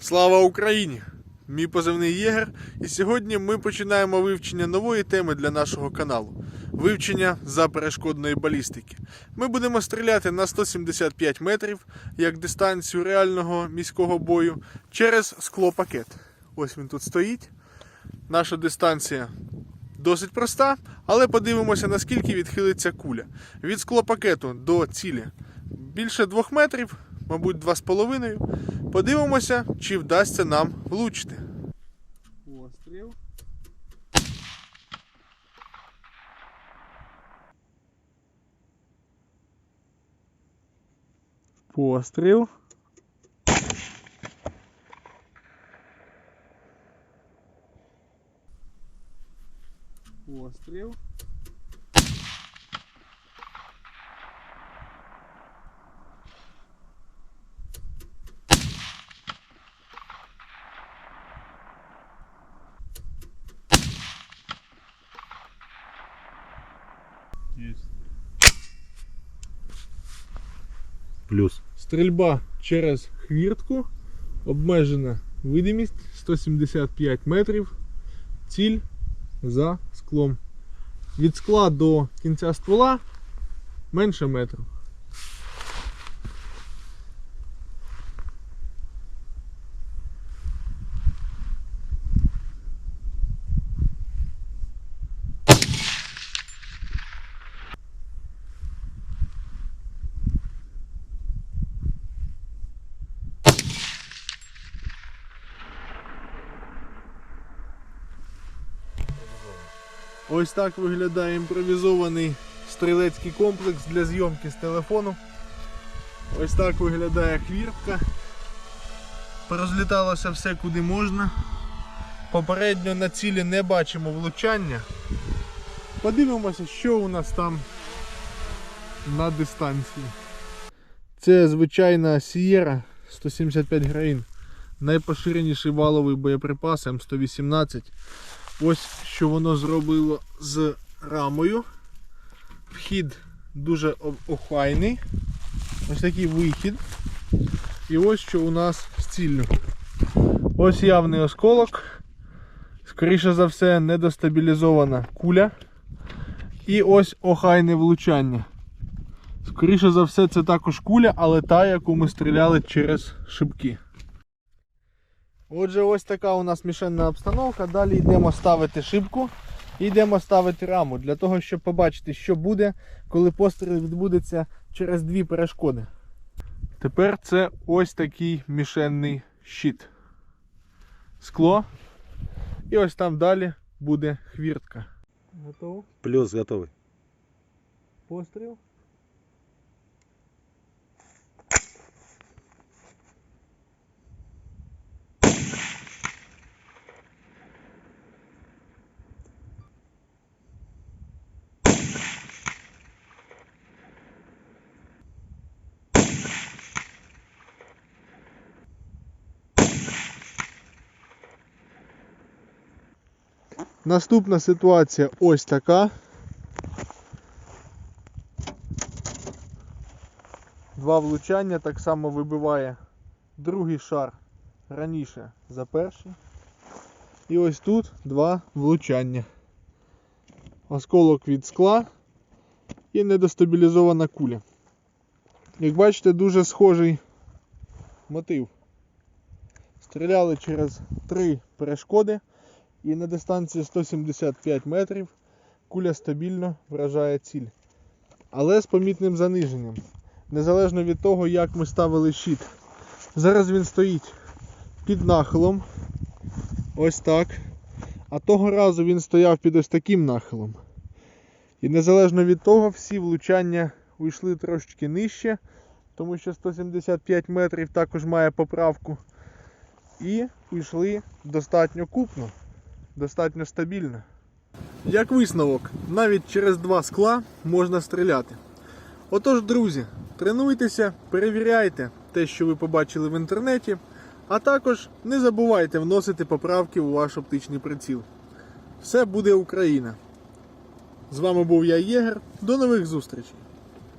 Слава Україні! Мій позивний Єгер, і сьогодні ми починаємо вивчення нової теми для нашого каналу вивчення заперешкодної балістики. Ми будемо стріляти на 175 метрів як дистанцію реального міського бою через склопакет. Ось він тут стоїть. Наша дистанція досить проста, але подивимося, наскільки відхилиться куля. Від склопакету до цілі більше 2 метрів, мабуть, 2,5. Подивимося, чи вдасться нам влучити. Постріл. Постріл. Постріл. Плюс. Стрільба через хвіртку. Обмежена видимість 175 метрів. Ціль за склом. Від скла до кінця ствола менше метру. Ось так виглядає імпровізований стрілецький комплекс для зйомки з телефону. Ось так виглядає хвіртка. Порозліталося все куди можна. Попередньо на цілі не бачимо влучання. Подивимося, що у нас там на дистанції. Це звичайна Сієра 175 граїн. Найпоширеніший валовий боєприпас М118. Ось що воно зробило з рамою. Вхід дуже охайний. Ось такий вихід. І ось що у нас з ціллю. Ось явний осколок. Скоріше за все, недостабілізована куля. І ось охайне влучання. Скоріше за все, це також куля, але та, яку ми стріляли через шибки. Отже, ось така у нас мішенна обстановка. Далі йдемо ставити шибку і йдемо ставити раму для того, щоб побачити, що буде, коли постріл відбудеться через дві перешкоди. Тепер це ось такий мішенний щит. Скло. І ось там далі буде хвіртка. Готово? Плюс готовий. Постріл. Наступна ситуація ось така. Два влучання так само вибиває другий шар раніше за перший. І ось тут два влучання. Осколок від скла і недостабілізована куля. Як бачите, дуже схожий мотив. Стріляли через три перешкоди і на дистанції 175 метрів куля стабільно вражає ціль. Але з помітним заниженням незалежно від того, як ми ставили щит. Зараз він стоїть під нахилом. Ось так. А того разу він стояв під ось таким нахилом. І незалежно від того, всі влучання уйшли трошечки нижче, тому що 175 метрів також має поправку. І уйшли достатньо купно, достатньо стабільно. Як висновок, навіть через два скла можна стріляти. Отож, друзі, тренуйтеся, перевіряйте те, що ви побачили в інтернеті, а також не забувайте вносити поправки у ваш оптичний приціл. Все буде Україна! З вами був я Єгер. До нових зустрічей!